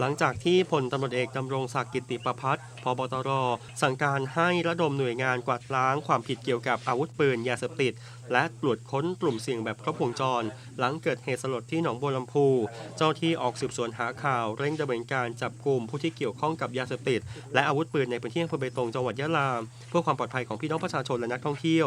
หลังจากที่พลตำรวจเอกดำรงศักดิ์กิติประพัฒน์พบตร สั่งการให้ระดมหน่วยงานกวาดล้างความผิดเกี่ยวกับอาวุธปืนยาเสพติด และตรวจค้นกลุ่มเสี่ยงแบบครบวงจร หลังเกิดเหตุสลดที่หนองบัวลำพู เจ้าที่ออกสืบสวนหาข่าวเร่งดำเนินการจับกลุ่มผู้ที่เกี่ยวข้องกับยาเสพติด และอาวุธปืนในพื้นที่อำเภอเบตงจังหวัดยะลาเพื่อความปลอดภัยของพี่น้องประชาชนและนักท่องเที่ยว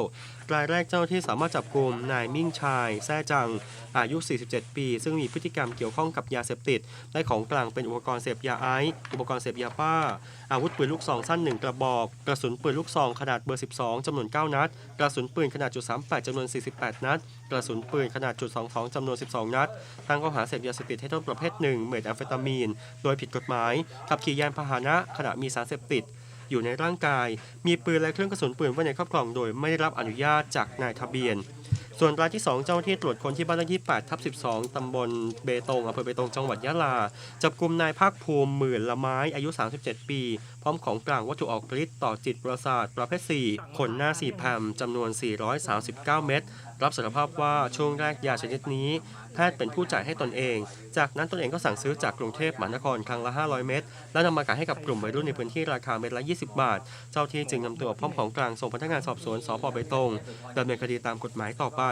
รายแรกเจ้าที่สามารถจับกลุ่มนายมิ่งชายแซ่จังอายุ 47 ปี ซึ่งมีพฤติกรรมเกี่ยวข้องกับยาเสพติดได้ของกลางเป็นอุปปกรณ์เสพยาไอซ์อุปกรณ์เสพยาบ้า อาวุธปืนลูกซองสั้น 1 กระบอก กระสุนปืนลูกซองขนาดเบอร์ 12 จำนวน 9 นัด กระสุนปืนขนาดจุด38จำนวน 48 นัด กระสุนปืนขนาดจุด22จำนวน 12 นัดตั้งข้อหาเสพยาเสพติดให้โทษประเภทหนึ่งเมทแอมเฟตามีน โดยผิดกฎหมายขับขี่ยานพาหนะขณะมีสารเสพติดอยู่ในร่างกาย มีปืนและเครื่องกระสุนปืนไว้ในครอบครองโดยไม่ได้รับอนุญาตจากนายทะเบียน ส่วนรายที่ 2 เจ้าหน้าที่ตรวจคนที่บ้านเลขที่8ทับ12 ตำบลเบตงอำเภอเบตงจังหวัดยะลา จับกลุ่มนายภาคภูมิหมื่นละไม้อายุ 37 ปี พร้อมของกลางวัตถุออกฤทธิ์ต่อจิตประสาทประเภท 4 ขนหน้า4แผ่นจำนวน 439 เม็ดรับสารภาพว่าช่วงแรกยาชนิดนี้ แพทย์เป็นผู้จ่ายให้ตนเอง จากนั้นตนเองก็สั่งซื้อจากกรุงเทพมหานครครั้งละ 500 เม็ดแล้วนำมาขายให้กับกลุ่มวัยรุ่นในพื้นที่ราคาเม็ดละ 20 บาท เจ้าที่จึงนำตัวพร้อมของกลางส่งพนักงานสอบสวนสพเบตงดำเนินคดีตามกฎหมายต่อไป